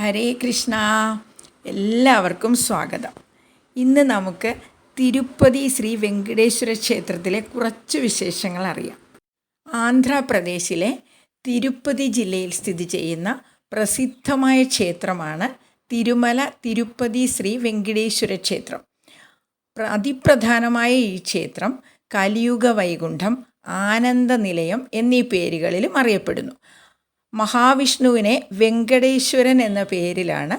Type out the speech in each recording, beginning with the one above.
ഹരേ കൃഷ്ണ. എല്ലാവർക്കും സ്വാഗതം. ഇന്ന് നമുക്ക് തിരുപ്പതി ശ്രീ വെങ്കടേശ്വര ക്ഷേത്രത്തിലെ കുറച്ച് വിശേഷങ്ങൾ അറിയാം. ആന്ധ്രാപ്രദേശിലെ തിരുപ്പതി ജില്ലയിൽ സ്ഥിതി ചെയ്യുന്ന പ്രസിദ്ധമായ ക്ഷേത്രമാണ് തിരുമല തിരുപ്പതി ശ്രീ വെങ്കടേശ്വര ക്ഷേത്രം. പ്ര- അതിപ്രധാനമായ ഈ ക്ഷേത്രം കലിയുഗ വൈകുണ്ഠം ആനന്ദനിലയം എന്നീ പേരുകളിലും അറിയപ്പെടുന്നു. മഹാവിഷ്ണുവിനെ വെങ്കടേശ്വരൻ എന്ന പേരിലാണ്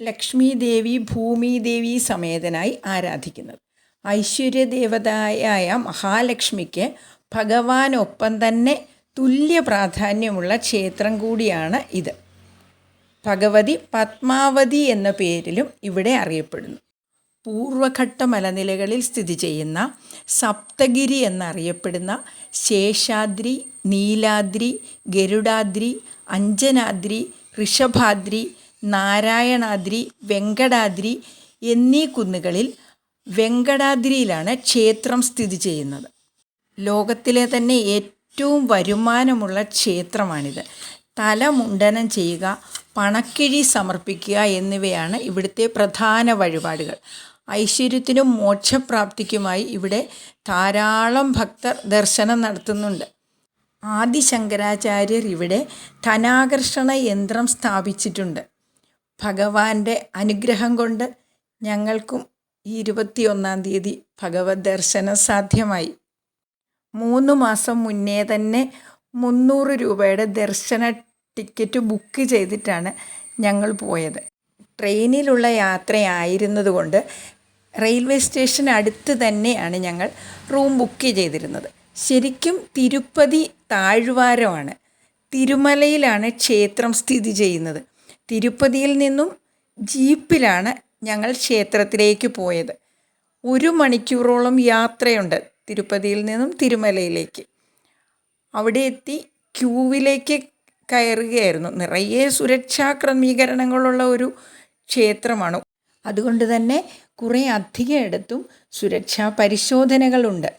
ലക്ഷ്മി ദേവി ഭൂമിദേവി സമേതനായി ആരാധിക്കുന്നത്. ഐശ്വര്യദേവതയായ മഹാലക്ഷ്മിക്ക് ഭഗവാനൊപ്പം തന്നെ തുല്യ പ്രാധാന്യമുള്ള ക്ഷേത്രം കൂടിയാണ് ഇത്. ഭഗവതി പത്മാവതി എന്ന പേരിലും ഇവിടെ അറിയപ്പെടുന്നു. പൂർവഘട്ട മലനിലകളിൽ സ്ഥിതി ചെയ്യുന്ന സപ്തഗിരി എന്നറിയപ്പെടുന്ന ശേഷാദ്രി നീലാദ്രി ഗരുഡാദ്രി അഞ്ജനാദ്രി ഋഷഭാദ്രി നാരായണാദ്രി വെങ്കടാദ്രി എന്നീ കുന്നുകളിൽ വെങ്കടാദ്രിയിലാണ് ക്ഷേത്രം സ്ഥിതി ചെയ്യുന്നത്. ലോകത്തിലെ തന്നെ ഏറ്റവും വരുമാനമുള്ള ക്ഷേത്രമാണിത്. തല മുണ്ടനം ചെയ്യുക പണക്കിഴി സമർപ്പിക്കുക എന്നിവയാണ് ഇവിടുത്തെ പ്രധാന വഴിപാടുകൾ. ഐശ്വര്യത്തിനും മോക്ഷപ്രാപ്തിക്കുമായി ഇവിടെ ധാരാളം ഭക്തർ ദർശനം നടത്തുന്നുണ്ട്. ആദിശങ്കരാചാര്യർ ഇവിടെ ധനാകർഷണ യന്ത്രം സ്ഥാപിച്ചിട്ടുണ്ട്. ഭഗവാന്റെ അനുഗ്രഹം കൊണ്ട് ഞങ്ങൾക്കും ഈ ഇരുപത്തിയൊന്നാം തീയതി ഭഗവത് ദർശനം സാധ്യമായി. മൂന്ന് മാസം മുന്നേ തന്നെ മുന്നൂറ് രൂപയുടെ ദർശന ടിക്കറ്റ് ബുക്ക് ചെയ്തിട്ടാണ് ഞങ്ങൾ പോയത്. ട്രെയിനിലുള്ള യാത്രയായിരുന്നതുകൊണ്ട് റെയിൽവേ സ്റ്റേഷൻ അടുത്ത് തന്നെയാണ് ഞങ്ങൾ റൂം ബുക്ക് ചെയ്തിരുന്നത്. ശരിക്കും തിരുപ്പതി താഴ്വാരമാണ്. തിരുമലയിലാണ് ക്ഷേത്രം സ്ഥിതി ചെയ്യുന്നത്. തിരുപ്പതിയിൽ നിന്നും ജീപ്പിലാണ് ഞങ്ങൾ ക്ഷേത്രത്തിലേക്ക് പോയത്. ഒരു മണിക്കൂറോളം യാത്രയുണ്ട് തിരുപ്പതിയിൽ നിന്നും തിരുമലയിലേക്ക്. അവിടെ എത്തി ക്യൂവിലേക്ക് കയറുകയായിരുന്നു. നിറയെ സുരക്ഷാ ക്രമീകരണങ്ങളുള്ള ഒരു ക്ഷേത്രമാണ്. അതുകൊണ്ട് തന്നെ കുറേ അധികം ഇടത്തും സുരക്ഷാ പരിശോധനകളുണ്ട്.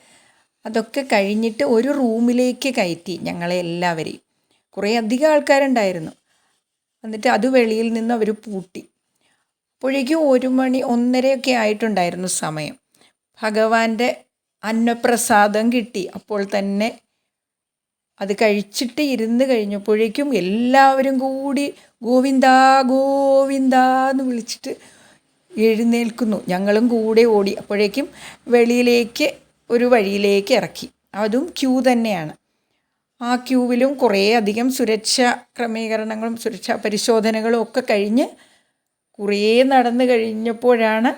അതൊക്കെ കഴിഞ്ഞിട്ട് ഒരു റൂമിലേക്ക് കയറ്റി ഞങ്ങളെ എല്ലാവരെയും. കുറേ അധികം ആൾക്കാരുണ്ടായിരുന്നു. എന്നിട്ട് അത് വെളിയിൽ നിന്ന് അവർ പൂട്ടി. അപ്പോഴേക്കും ഒരു മണി ഒന്നരയൊക്കെ ആയിട്ടുണ്ടായിരുന്നു സമയം. ഭഗവാന്റെ അന്നപ്രസാദം കിട്ടി. അപ്പോൾ തന്നെ അത് കഴിച്ചിട്ട് ഇരുന്ന് കഴിഞ്ഞപ്പോഴേക്കും എല്ലാവരും കൂടി ഗോവിന്ദ ഗോവിന്ദ എന്ന് വിളിച്ചിട്ട് എഴുന്നേൽക്കുന്നു. ഞങ്ങളും കൂടെ ഓടി അപ്പോഴേക്കും വെളിയിലേക്ക് ഒരു വഴിയിലേക്ക് ഇറക്കി. അതും ക്യൂ തന്നെയാണ്. ആ ക്യൂവിലും കുറേ അധികം സുരക്ഷാ ക്രമീകരണങ്ങളും സുരക്ഷാ പരിശോധനകളും ഒക്കെ കഴിഞ്ഞ് കുറേ നടന്നു കഴിഞ്ഞപ്പോഴാണ്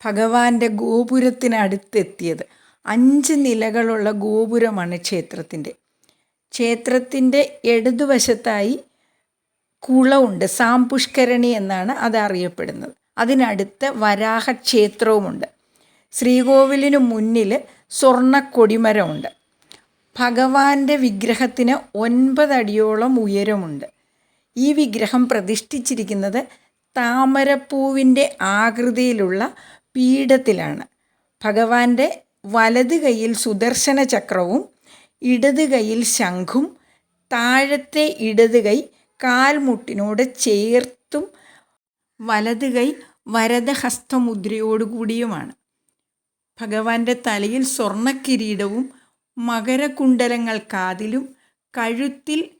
ഭഗവാന്റെ ഗോപുരത്തിനടുത്തെത്തിയത്. അഞ്ച് നിലകളുള്ള ഗോപുരമാണ് ക്ഷേത്രത്തിന്റെ. ക്ഷേത്രത്തിന്റെ ഇടതുവശത്തായി കുളമുണ്ട്. സാംപുഷ്കരണി എന്നാണ് അത് അറിയപ്പെടുന്നത്. അതിനടുത്ത് വരാഹ ക്ഷേത്രവുമുണ്ട് ശ്രീകോവിലിന് മുന്നിൽ സ്വർണ കൊടിമരമുണ്ട് ഭഗവാന്റെ വിഗ്രഹത്തിന് ഒൻപതടിയോളം ഉയരമുണ്ട്. ഈ വിഗ്രഹം പ്രതിഷ്ഠിച്ചിരിക്കുന്നത് താമരപ്പൂവിന്റെ ആകൃതിയിലുള്ള പീഠത്തിലാണ്. ഭഗവാന്റെ വലത് കൈയിൽ സുദർശന ചക്രവും ഇടത് കൈയിൽ ശംഖും താഴത്തെ ഇടത് കൈ കാൽമുട്ടിനോട് ചേർത്തും വലത് കൈ വരദഹസ്തമുദ്രയോടുകൂടിയുമാണ്. ഭഗവാന്റെ തലയിൽ സ്വർണക്കിരീടവും മകരകുണ്ടലങ്ങൾ കാതിലും കഴുത്തിൽ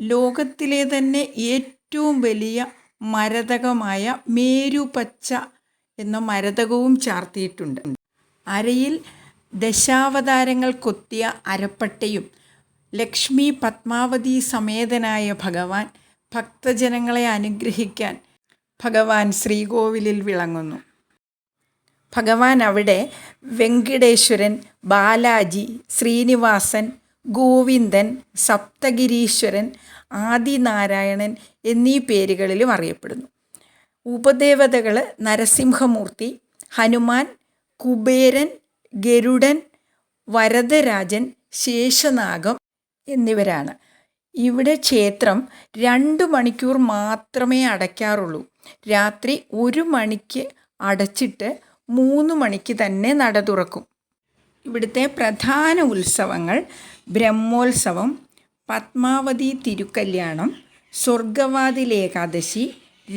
ലോകത്തിലെ തന്നെ ഏറ്റവും വലിയ മരതകമായ മേരുപച്ച എന്ന മരതകവും ചാർത്തിയിട്ടുണ്ട്. അരയിൽ ദശാവതാരങ്ങൾ കൊത്തിയ അരപ്പട്ടയും ലക്ഷ്മി പത്മാവതി സമേതനായ ഭഗവാൻ ഭക്തജനങ്ങളെ അനുഗ്രഹിക്കാൻ ഭഗവാൻ ശ്രീകോവിലിൽ വിളങ്ങുന്നു. ഭഗവാൻ അവിടെ വെങ്കടേശ്വരൻ ബാലാജി ശ്രീനിവാസൻ ഗോവിന്ദൻ സപ്തഗിരീശ്വരൻ ആദിനാരായണൻ എന്നീ പേരുകളിലും അറിയപ്പെടുന്നു. ഉപദേവതകൾ നരസിംഹമൂർത്തി ഹനുമാൻ കുബേരൻ ഗരുഡൻ വരദരാജൻ ശേഷനാഗം എന്നിവരാണ്. ഇവിടെ ക്ഷേത്രം രണ്ട് മണിക്കൂർ മാത്രമേ അടയ്ക്കാറുള്ളൂ. രാത്രി ഒരു മണിക്ക് അടച്ചിട്ട് മൂന്ന് മണിക്ക് തന്നെ നട തുറക്കും. ഇവിടുത്തെ പ്രധാന ഉത്സവങ്ങൾ ബ്രഹ്മോത്സവം പത്മാവതി തിരുക്കല്യാണം സ്വർഗവാതിൽ ഏകാദശി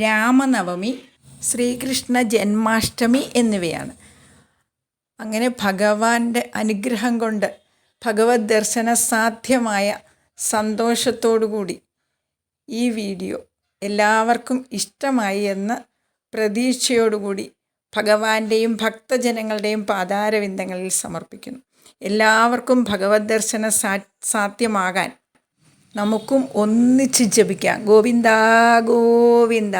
രാമനവമി ശ്രീകൃഷ്ണ ജന്മാഷ്ടമി എന്നിവയാണ്. അങ്ങനെ ഭഗവാന്റെ അനുഗ്രഹം കൊണ്ട് ഭഗവത് ദർശന സാധ്യമായ സന്തോഷത്തോടുകൂടി ഈ വീഡിയോ എല്ലാവർക്കും ഇഷ്ടമായി എന്ന് പ്രതീക്ഷയോടുകൂടി ഭഗവാന്റെയും ഭക്തജനങ്ങളുടെയും പാതാരവിന്ദങ്ങളിൽ സമർപ്പിക്കുന്നു. എല്ലാവർക്കും ഭഗവത് ദർശന സാ സാധ്യമാകാൻ നമുക്കും ഒന്നിച്ച് ജപിക്കാം. ഗോവിന്ദ ഗോവിന്ദ.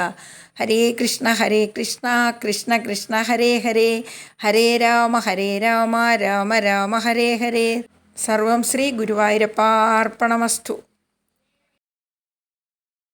ഹരേ കൃഷ്ണ ഹരേ കൃഷ്ണ കൃഷ്ണ കൃഷ്ണ ഹരേ ഹരേ. ഹരേ രാമ ഹരേ രാമ രാമ രാമ ഹരേ ഹരേ. സർവം ശ്രീ ഗുരുവായൂരപ്പാർപ്പണമസ്തു